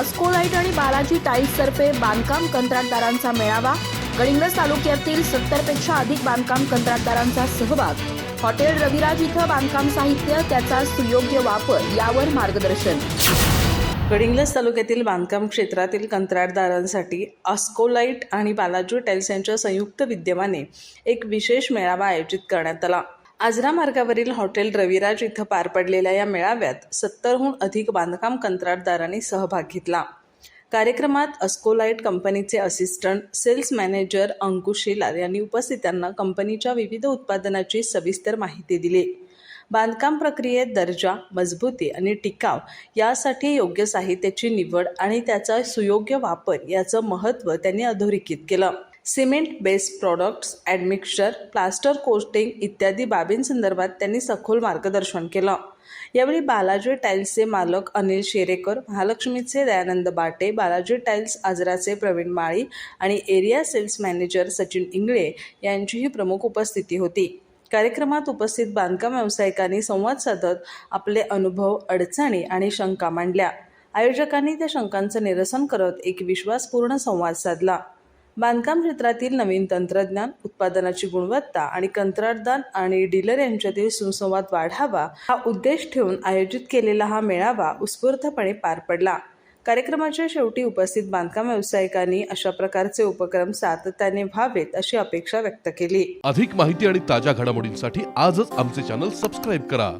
अस्कोलाईट आणि बालाजी टाईल्सतर्फे बांधकाम कंत्राटदारांचा मेळावा. कलिंगड तालुक्यातील सत्तरपेक्षा अधिक बांधकाम कंत्राटदारांचा सहभाग. हॉटेल रविराज इथं बांधकाम साहित्य त्याचा सुयोग्य वापर यावर मार्गदर्शन. गडिंग्लज तालुक्यातील बांधकाम क्षेत्रातील कंत्राटदारांसाठी अस्कोलाईट आणि बालाजू टाईल्स यांच्या संयुक्त विद्यमाने एक विशेष मेळावा आयोजित करण्यात आला. आजरा मार्गावरील हॉटेल रविराज इथं पार पडलेल्या या मेळाव्यात सत्तरहून अधिक बांधकाम कंत्राटदारांनी सहभाग घेतला. कार्यक्रमात अस्कोलाईट कंपनीचे assistant sales manager Ankush Shelar यांनी उपस्थितांना कंपनीच्या विविध उत्पादनाची सविस्तर माहिती दिली. बांधकाम प्रक्रियेत दर्जा मजबूती आणि टिकाव यासाठी योग्य साहित्याची निवड आणि त्याचा सुयोग्य वापर याचं महत्त्व त्यांनी अधोरेखित केलं. Cement based products admixture plaster coating इत्यादी बाबींसंदर्भात त्यांनी सखोल मार्गदर्शन केलं. यावेळी बालाजी टाईल्सचे मालक अनिल शेरेकर महालक्ष्मीचे दयानंद बाटे बालाजी टाईल्स आजराचे प्रवीण माळी आणि area sales manager Sachin Ingale यांचीही प्रमुख उपस्थिती होती. कार्यक्रमात उपस्थित बांधकाम व्यावसायिकांनी संवाद साधत आपले अनुभव अडचणी आणि शंका मांडल्या. आयोजकांनी त्या शंकांचं निरसन करत एक विश्वासपूर्ण संवाद साधला. बांधकाम क्षेत्रातील नवीन तंत्रज्ञान उत्पादनाची गुणवत्ता आणि कंत्राटदार आणि डीलर यांच्यातील सुसंवाद वाढावा हा उद्देश ठेवून आयोजित केलेला हा मेळावा उत्स्फूर्तपणे पार पडला. कार्यक्रमाच्या शेवटी उपस्थित बांधकाम व्यावसायिकांनी अशा प्रकारचे उपक्रम सातत्याने व्हावेत अशी अपेक्षा व्यक्त केली. अधिक माहिती आणि ताज्या घडामोडींसाठी आजच आमचे चॅनल सबस्क्राईब करा.